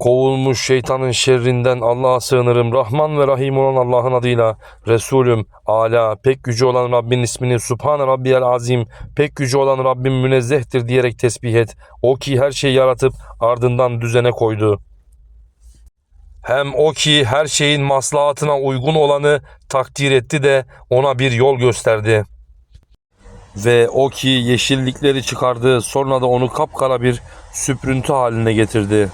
Kovulmuş şeytanın şerrinden Allah'a sığınırım. Rahman ve Rahim olan Allah'ın adıyla. Resulüm, Ala, pek gücü olan Rabbin ismini Subhane Rabbiyel Azim, pek gücü olan Rabbim münezzehtir diyerek tesbih et. O ki her şeyi yaratıp ardından düzene koydu. Hem o ki her şeyin maslahatına uygun olanı takdir etti de ona bir yol gösterdi. Ve o ki yeşillikleri çıkardı sonra da onu kapkara bir süprüntü haline getirdi.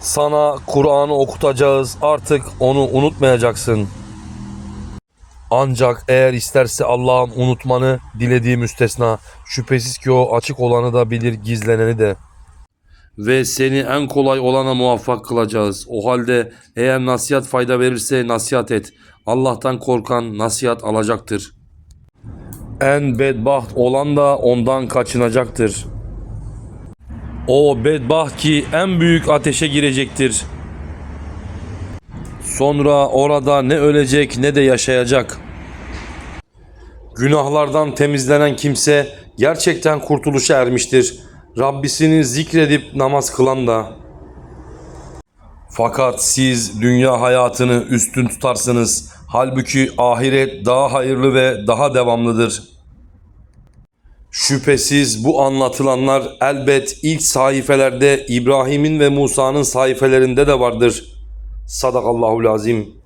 Sana Kur'an'ı okutacağız artık onu unutmayacaksın. Ancak eğer isterse Allah'ın unutmanı dilediği müstesna şüphesiz ki o açık olanı da bilir gizleneni de. Ve seni en kolay olana muvaffak kılacağız. O halde eğer nasihat fayda verirse nasihat et. Allah'tan korkan nasihat alacaktır. En bedbaht olan da ondan kaçınacaktır. O bedbaht ki en büyük ateşe girecektir. Sonra orada ne ölecek ne de yaşayacak. Günahlardan temizlenen kimse gerçekten kurtuluşa ermiştir. Rabbisini zikredip namaz kılan da. Fakat siz dünya hayatını üstün tutarsınız. Halbuki ahiret daha hayırlı ve daha devamlıdır. Şüphesiz bu anlatılanlar elbet ilk sayfelerde İbrahim'in ve Musa'nın sayfelerinde de vardır. Sadakallahu lazim.